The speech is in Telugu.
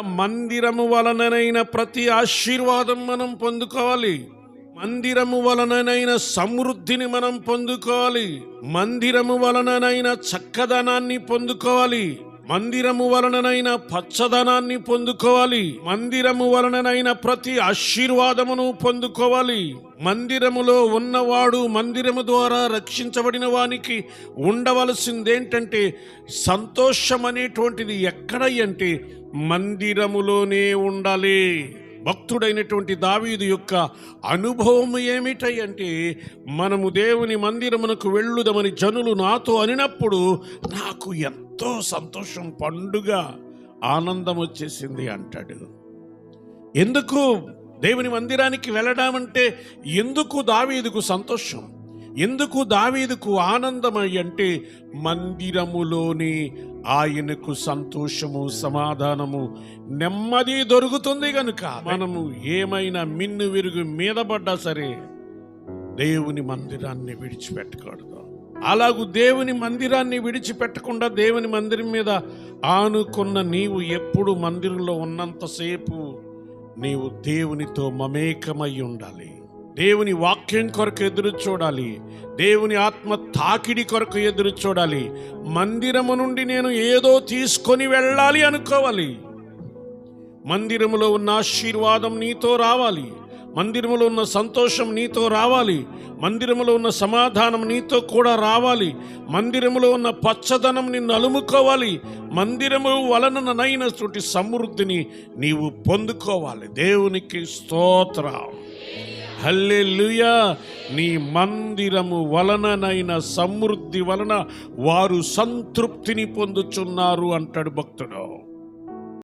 మందిరము వలననైన ప్రతి ఆశీర్వాదం మనం పొందుకోవాలి. మందిరము వలననైన సమృద్ధిని మనం పొందుకోవాలి. మందిరము వలననైన చక్కదనాన్ని పొందుకోవాలి. మందిరము వలననైన పచ్చదనాన్ని పొందుకోవాలి. మందిరము వలననైన ప్రతి ఆశీర్వాదమును పొందుకోవాలి. మందిరములో ఉన్నవాడు మందిరము ద్వారా రక్షించబడిన వానికి ఉండవలసిందేంటంటే సంతోషం అనేటువంటిది ఎక్కడ అంటే మందిరములోనే ఉండాలి. భక్తుడైనటువంటి దావీదు యొక్క అనుభవం ఏమిటై అంటే మనము దేవుని మందిరమునకు వెళ్ళుదమని జనులు నాతో అనినప్పుడు నాకు ఎంతో సంతోషం పండుగ ఆనందం వచ్చేసింది అంటాడు. ఎందుకు దేవుని మందిరానికి వెళ్ళడం అంటే ఎందుకు దావీదుకు సంతోషం? ఎందుకు దావీదుకు ఆనందమై అంటే మందిరములోని ఆయనకు సంతోషము సమాధానము నెమ్మది దొరుకుతుంది గనుక మనము ఏమైనా మిన్ను విరుగు మీద పడ్డా సరే దేవుని మందిరాన్ని విడిచిపెట్టకూడదు. అలాగూ దేవుని మందిరాన్ని విడిచిపెట్టకుండా దేవుని మందిరం మీద ఆనుకున్న నీవు ఎప్పుడు మందిరంలో ఉన్నంతసేపు నీవు దేవునితో మమేకమై ఉండాలి. దేవుని వాక్యం కొరకు ఎదురు చూడాలి. దేవుని ఆత్మ తాకిడి కొరకు ఎదురు చూడాలి. మందిరము నుండి నేను ఏదో తీసుకొని వెళ్ళాలి అనుకోవాలి. మందిరములో ఉన్న ఆశీర్వాదం నీతో రావాలి. మందిరములో ఉన్న సంతోషం నీతో రావాలి. మందిరములో ఉన్న సమాధానం నీతో కూడా రావాలి. మందిరములో ఉన్న పచ్చదనం నిన్ను అలుముకోవాలి. మందిరము వలననైనటువంటి సమృద్ధిని నీవు పొందుకోవాలి. దేవునికి స్తోత్రం. హల్లెలూయా. నీ మందిరము వలననైన సమృద్ధి వలన వారు సంతృప్తిని పొందుచున్నారు అంటాడు భక్తుడు.